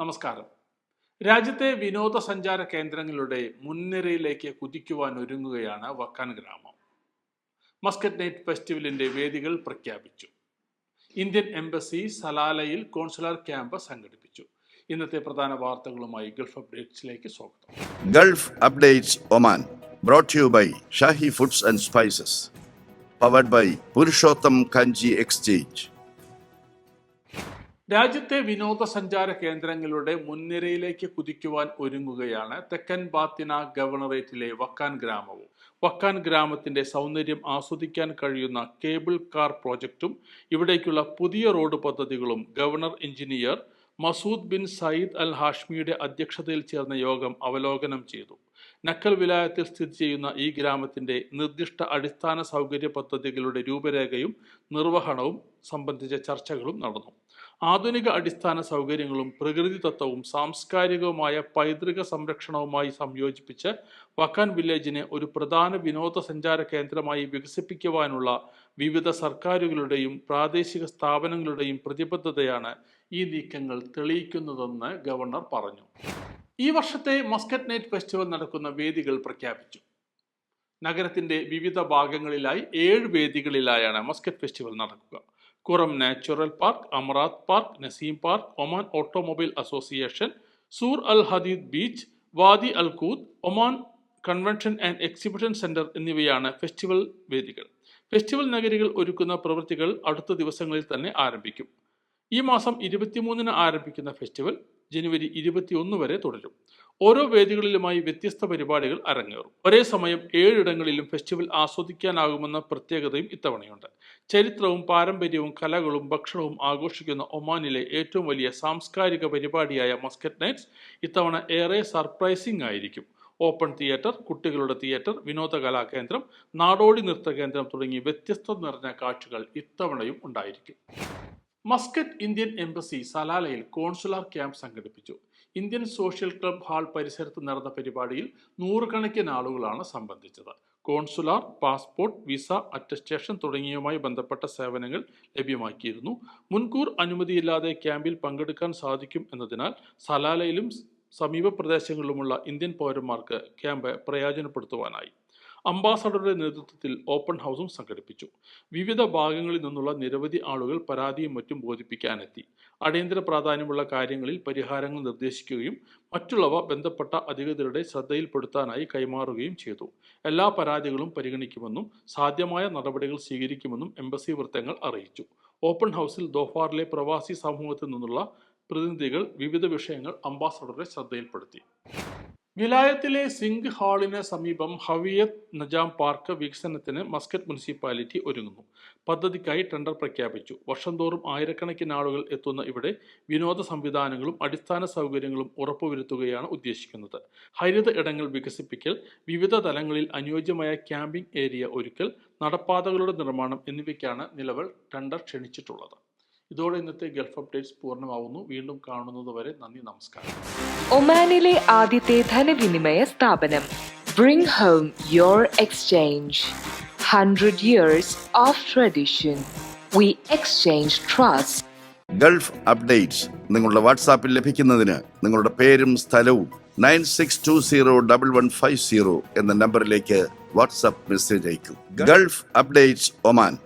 നമസ്കാരം. രാജ്യത്തെ വിനോദസഞ്ചാര കേന്ദ്രങ്ങളുടെ മുൻനിരയിലേക്ക് കുതിക്കുവാൻ ഒരുങ്ങുകയാണ് വക്കാൻ ഗ്രാമം. മസ്കറ്റ് നൈറ്റ് ഫെസ്റ്റിവലിന്റെ വേദികൾ പ്രഖ്യാപിച്ചു. ഇന്ത്യൻ എംബസി സലാലയിൽ കോൺസുലർ ക്യാമ്പ് സംഘടിപ്പിച്ചു. ഇന്നത്തെ പ്രധാന വാർത്തകളുമായി ഗൾഫ് അപ്ഡേറ്റ്സിലേക്ക് സ്വാഗതം. Gulf updates Oman brought to by by foods and spices powered by Purushottam Kanji exchange. രാജ്യത്തെ വിനോദസഞ്ചാര കേന്ദ്രങ്ങളുടെ മുൻനിരയിലേക്ക് കുതിക്കുവാൻ ഒരുങ്ങുകയാണ് തെക്കൻ ബാത്തിന ഗവർണറേറ്റിലെ വക്കാൻ ഗ്രാമവും. വക്കാൻ ഗ്രാമത്തിന്റെ സൗന്ദര്യം ആസ്വദിക്കാൻ കഴിയുന്ന കേബിൾ കാർ പ്രോജക്റ്റും ഇവിടേക്കുള്ള പുതിയ റോഡ് പദ്ധതികളും governor engineer Masoud bin Sayyid al ഹാഷ്മിയുടെ അധ്യക്ഷതയിൽ ചേർന്ന യോഗം അവലോകനം ചെയ്തു. നക്കൽ വിലായത്തിൽ സ്ഥിതി ചെയ്യുന്ന ഈ ഗ്രാമത്തിന്റെ നിർദ്ദിഷ്ട അടിസ്ഥാന സൗകര്യ പദ്ധതികളുടെ രൂപരേഖയും നിർവഹണവും സംബന്ധിച്ച ചർച്ചകളും നടന്നു. ആധുനിക അടിസ്ഥാന സൗകര്യങ്ങളും പ്രകൃതിദത്തവും സാംസ്കാരികവുമായ പൈതൃക സംരക്ഷണവുമായി സംയോജിപ്പിച്ച് വക്കാൻ വില്ലേജിനെ ഒരു പ്രധാന വിനോദസഞ്ചാര കേന്ദ്രമായി വികസിപ്പിക്കുവാനുള്ള വിവിധ സർക്കാരുകളുടെയും പ്രാദേശിക സ്ഥാപനങ്ങളുടെയും പ്രതിബദ്ധതയാണ് ഈ നീക്കങ്ങൾ തെളിയിക്കുന്നതെന്ന് ഗവർണർ പറഞ്ഞു. ഈ വർഷത്തെ മസ്കറ്റ് നൈറ്റ് ഫെസ്റ്റിവൽ നടക്കുന്ന വേദികൾ പ്രഖ്യാപിച്ചു. നഗരത്തിന്റെ വിവിധ ഭാഗങ്ങളിലായി ഏഴ് വേദികളിലായാണ് മസ്കറ്റ് ഫെസ്റ്റിവൽ നടക്കുക. Qurum natural park Amerat park Naseem park Oman automobile association Sur al Hadid beach Wadi al Khoudh Oman convention and exhibition centre എന്നിവയാണ് ഫെസ്റ്റിവൽ വേദികൾ. ഫെസ്റ്റിവൽ നഗരികൾ ഒരുക്കുന്ന പ്രവൃത്തികൾ അടുത്ത ദിവസങ്ങളിൽ തന്നെ ആരംഭിക്കും. ഈ മാസം ഇരുപത്തിമൂന്നിന് ആരംഭിക്കുന്ന ഫെസ്റ്റിവൽ ജനുവരി ഇരുപത്തിയൊന്ന് വരെ തുടരും. ഓരോ വേദികളിലുമായി വ്യത്യസ്ത പരിപാടികൾ അരങ്ങേറും. ഒരേ സമയം ഏഴിടങ്ങളിലും ഫെസ്റ്റിവൽ ആസ്വദിക്കാനാകുമെന്ന പ്രത്യേകതയും ഇത്തവണയുണ്ട്. ചരിത്രവും പാരമ്പര്യവും കലകളും ഭക്ഷണവും ആഘോഷിക്കുന്ന ഒമാനിലെ ഏറ്റവും വലിയ സാംസ്കാരിക പരിപാടിയായ മസ്കറ്റ് നൈറ്റ്സ് ഇത്തവണ ഏറെ സർപ്രൈസിംഗ് ആയിരിക്കും. ഓപ്പൺ തിയേറ്റർ കുട്ടികളുടെ തിയേറ്റർ വിനോദ കലാകേന്ദ്രം നാടോടി നൃത്ത കേന്ദ്രം തുടങ്ങി വ്യത്യസ്ത നിറഞ്ഞ കാഴ്ചകൾ ഇത്തവണയും ഉണ്ടായിരിക്കും. മസ്കറ്റ് ഇന്ത്യൻ എംബസി സലാലയിൽ കോൺസുലാർ ക്യാമ്പ് സംഘടിപ്പിച്ചു. ഇന്ത്യൻ സോഷ്യൽ ക്ലബ് ഹാൾ പരിസരത്ത് നടന്ന പരിപാടിയിൽ നൂറുകണക്കിന് ആളുകളാണ് സംബന്ധിച്ചത്. കോൺസുലാർ പാസ്പോർട്ട് വിസ അറ്റസ്റ്റേഷൻ തുടങ്ങിയവുമായി ബന്ധപ്പെട്ട സേവനങ്ങൾ ലഭ്യമാക്കിയിരുന്നു. മുൻകൂർ അനുമതിയില്ലാതെ ക്യാമ്പിൽ പങ്കെടുക്കാൻ സാധിക്കും എന്നതിനാൽ സലാലയിലും സമീപ പ്രദേശങ്ങളിലുമുള്ള ഇന്ത്യൻ പൗരന്മാർക്ക് ക്യാമ്പ് പ്രയോജനപ്പെടുത്തുവാനായി. അംബാസഡറുടെ നേതൃത്വത്തിൽ ഓപ്പൺ ഹൗസും സംഘടിപ്പിച്ചു. വിവിധ ഭാഗങ്ങളിൽ നിന്നുള്ള നിരവധി ആളുകൾ പരാതിയും മറ്റും ബോധിപ്പിക്കാനെത്തി. അടിയന്തര പ്രാധാന്യമുള്ള കാര്യങ്ങളിൽ പരിഹാരങ്ങൾ നിർദ്ദേശിക്കുകയും മറ്റുള്ളവ ബന്ധപ്പെട്ട അധികൃതരുടെ ശ്രദ്ധയിൽപ്പെടുത്താനായി കൈമാറുകയും ചെയ്തു. എല്ലാ പരാതികളും പരിഗണിക്കുമെന്നും സാധ്യമായ നടപടികൾ സ്വീകരിക്കുമെന്നും എംബസി വൃത്തങ്ങൾ അറിയിച്ചു. ഓപ്പൺ ഹൗസിൽ ദോഫാറിലെ പ്രവാസി സമൂഹത്തിൽ നിന്നുള്ള പ്രതിനിധികൾ വിവിധ വിഷയങ്ങൾ അംബാസഡറുടെ ശ്രദ്ധയിൽപ്പെടുത്തി. വിലായത്തിലെ സിംഗ് ഹാളിന് സമീപം ഹവിയത് നജാം പാർക്ക് വികസനത്തിന് മസ്കറ്റ് മുനിസിപ്പാലിറ്റി ഒരുങ്ങുന്നു. പദ്ധതിക്കായി ടെൻഡർ പ്രഖ്യാപിച്ചു. വർഷം തോറും ആയിരക്കണക്കിന് ആളുകൾ എത്തുന്ന ഇവിടെ വിനോദ സംവിധാനങ്ങളും അടിസ്ഥാന സൗകര്യങ്ങളും ഉറപ്പുവരുത്തുകയാണ് ഉദ്ദേശിക്കുന്നത്. ഹരിത ഇടങ്ങൾ വികസിപ്പിക്കൽ വിവിധ തലങ്ങളിൽ അനുയോജ്യമായ ക്യാമ്പിംഗ് ഏരിയ ഒരുക്കൽ നടപ്പാതകളുടെ നിർമ്മാണം എന്നിവയ്ക്കാണ് നിലവിൽ ടെൻഡർ ക്ഷണിച്ചിട്ടുള്ളത്. ഇതോടെ ഇന്നത്തെ ഗൾഫ് അപ്ഡേറ്റ്സ് പൂർണമാവുന്നു. വീണ്ടും കാണുന്നത് വരെ നന്ദി നമസ്കാരം. ഒമാനിലെ ആദ്യത്തെ ധനവിനിമയ സ്ഥാപനം bring home your exchange hundred years of tradition we exchange trust Gulf updates നിങ്ങളുടെ വാട്സാപ്പിൽ ലഭിക്കുന്നതിന് നിങ്ങളുടെ പേരും സ്ഥലവും nine six two zero double one five zero എന്ന നമ്പറിലേക്ക് വാട്സാപ്പ് മെസ്സേജ് അയക്കും. Gulf updates Oman.